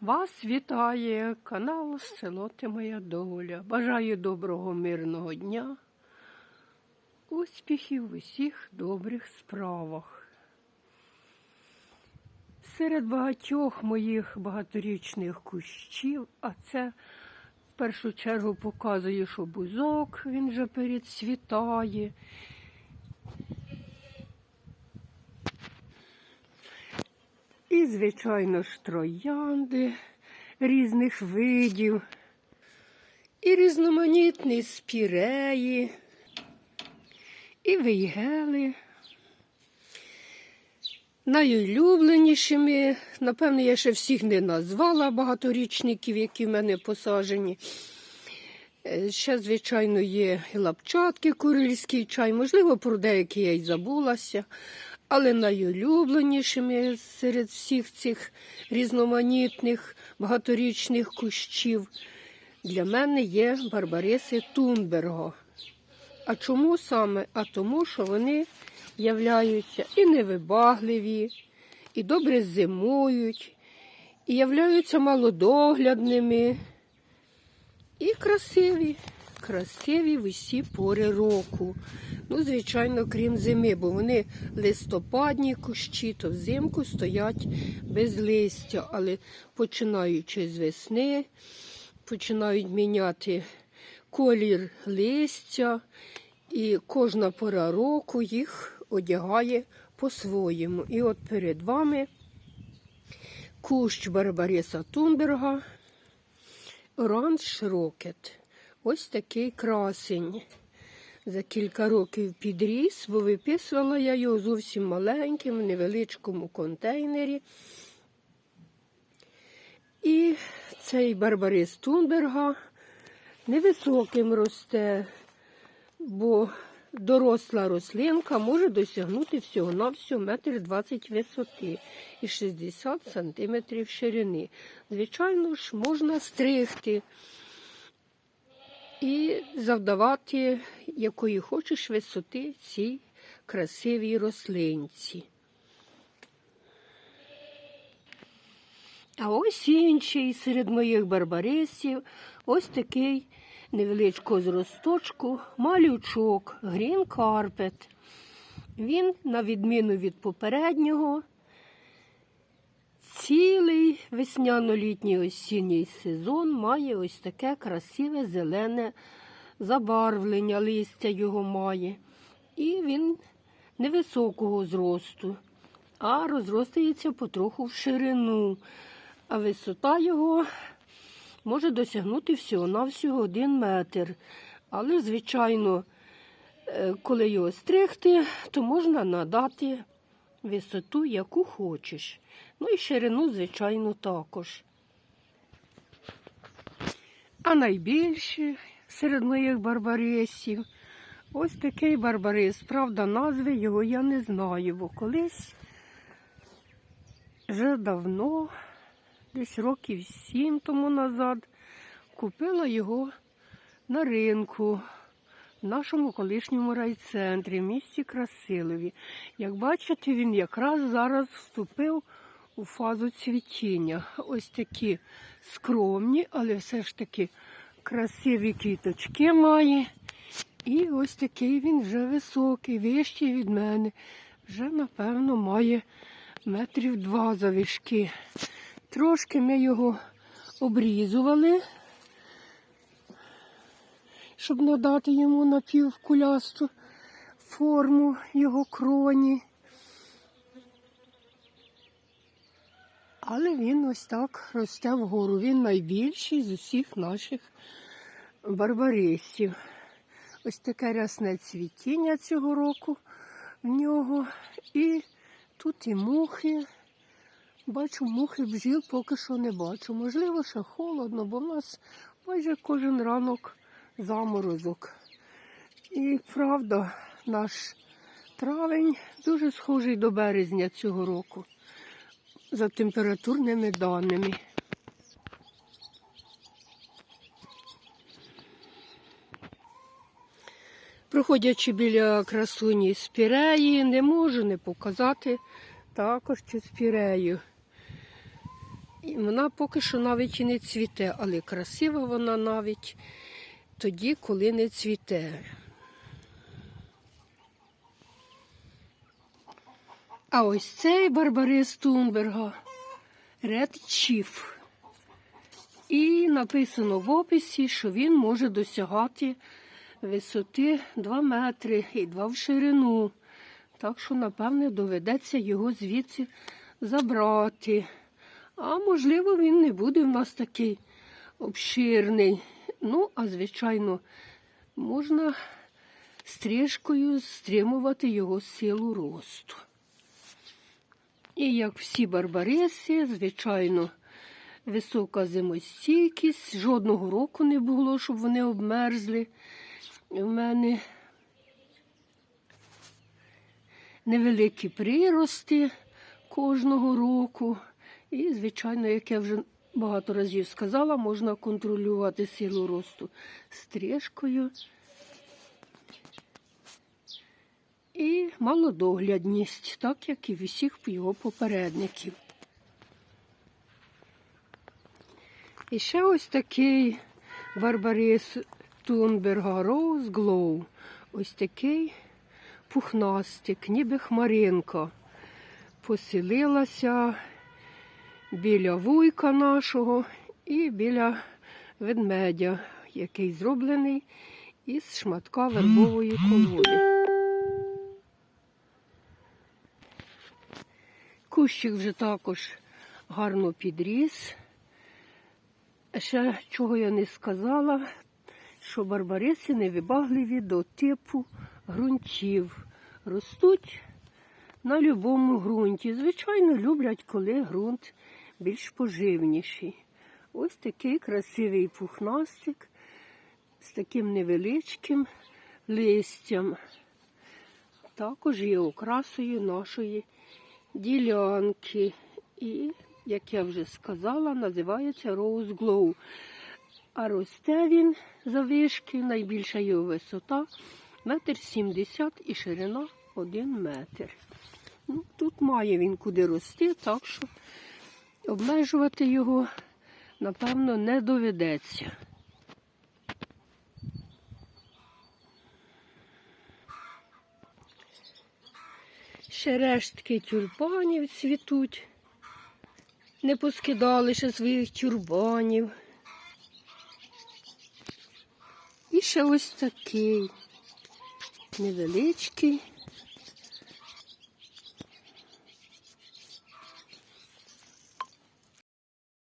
Вас вітає канал Село Ти Моя Доля. Бажаю доброго мирного дня, успіхів в усіх добрих справах. Серед багатьох моїх багаторічних кущів, а це в першу чергу показує, що бузок він вже перецвітає. І, звичайно, ж троянди різних видів, і різноманітні спіреї, і вейгели. Найулюбленішими, напевно, я ще всіх не назвала багаторічників, які в мене посаджені. Е, Ще, звичайно, є і лапчатки, курильський чай, можливо, про деякі я й забулася. Але найулюбленішими серед всіх цих різноманітних багаторічних кущів для мене є барбариси Тунберго. А чому саме? А тому, що вони являються і невибагливі, і добре зимують, і являються малодоглядними, і красиві, красиві в усі пори року. Ну, звичайно, крім зими, бо вони листопадні кущі, то взимку стоять без листя, але починаючи з весни, починають міняти колір листя, і кожна пора року їх одягає по-своєму. І от перед вами кущ Барбариса Тунберга, Оранж Рокет. Ось такий красень. За кілька років підріс, бо виписувала я його зовсім маленьким, в невеличкому контейнері. І цей барбарис Тунберга невисоким росте, бо доросла рослинка може досягнути всього-навсього метр 20 висоти і 60 сантиметрів ширини. Звичайно ж, можна стригти і завдавати якої хочеш висоти цій красивій рослинці. А ось інший серед моїх барбарисів, ось такий невеличкого зросточку, малючок, грін карпет. Він, на відміну від попереднього, весняно-літній осінній сезон має ось таке красиве зелене забарвлення, листя його має. І він невисокого зросту, а розростається потроху в ширину. А висота його може досягнути всього-навсього один метр. Але, звичайно, е, коли його стригти, то можна надати висоту, яку хочеш. Ну і ширину, звичайно, також. А найбільше серед моїх барбарисів ось такий барбарис. Правда, назви його я не знаю, бо колись вже давно, десь років сім тому назад, купила його на ринку в нашому колишньому райцентрі, в місті Красилові. Як бачите, він якраз зараз вступив у фазу цвітіння. Ось такі скромні, але все ж таки красиві квіточки має. І ось такий він вже високий, вищий від мене. Вже, напевно, має метрів два завишки. Трошки ми його обрізували, щоб надати йому напівкулясту форму його кроні. Але він ось так росте вгору. Він найбільший з усіх наших барбарисів. Ось таке рясне цвітіння цього року в нього. І тут і мухи. Бачу, мухи бджіл поки що не бачу. Можливо, ще холодно, бо в нас майже кожен ранок заморозок. І правда, наш травень дуже схожий до березня цього року за температурними даними. Проходячи біля красуні спіреї, не можу не показати також цю спірею. І вона поки що навіть і не цвіте, але красива вона навіть тоді, коли не цвіте. А ось цей барбарис Тунберга Ред Chief. І написано в описі, що він може досягати висоти 2 метри і 2 в ширину. Так що, напевне, доведеться його звідси забрати. А можливо, він не буде в нас такий обширний. Ну, а звичайно, можна стрижкою стримувати його силу росту. І як всі барбариси, звичайно, висока зимостійкість. Жодного року не було, щоб вони обмерзли. У мене невеликі прирости кожного року. І, звичайно, як я вже багато разів сказала, можна контролювати силу росту стрижкою. І малодоглядність, так як і в усіх його попередників. І ще ось такий барбарис Тунберга Rose Glow. Ось такий пухнастик, ніби хмаринка. Поселилася біля вуйка нашого і біля ведмедя, який зроблений із шматка вербової колоди. Кущик вже також гарно підріс. Ще чого я не сказала, що барбариси невибагливі до типу ґрунтів. Ростуть на будь-якому ґрунті. Звичайно, люблять, коли ґрунт більш поживніший. Ось такий красивий пухнастик з таким невеличким листям. Також є окрасою нашої ділянки. І, як я вже сказала, називається Rose Glow. А росте він завишки, найбільша його висота метр сімдесят і ширина один метр. Ну, тут має він куди рости, так що обмежувати його, напевно, не доведеться. Ще рештки тюльпанів цвітуть. Не поскидали ще своїх тюрбанів. І ще ось такий невеличкий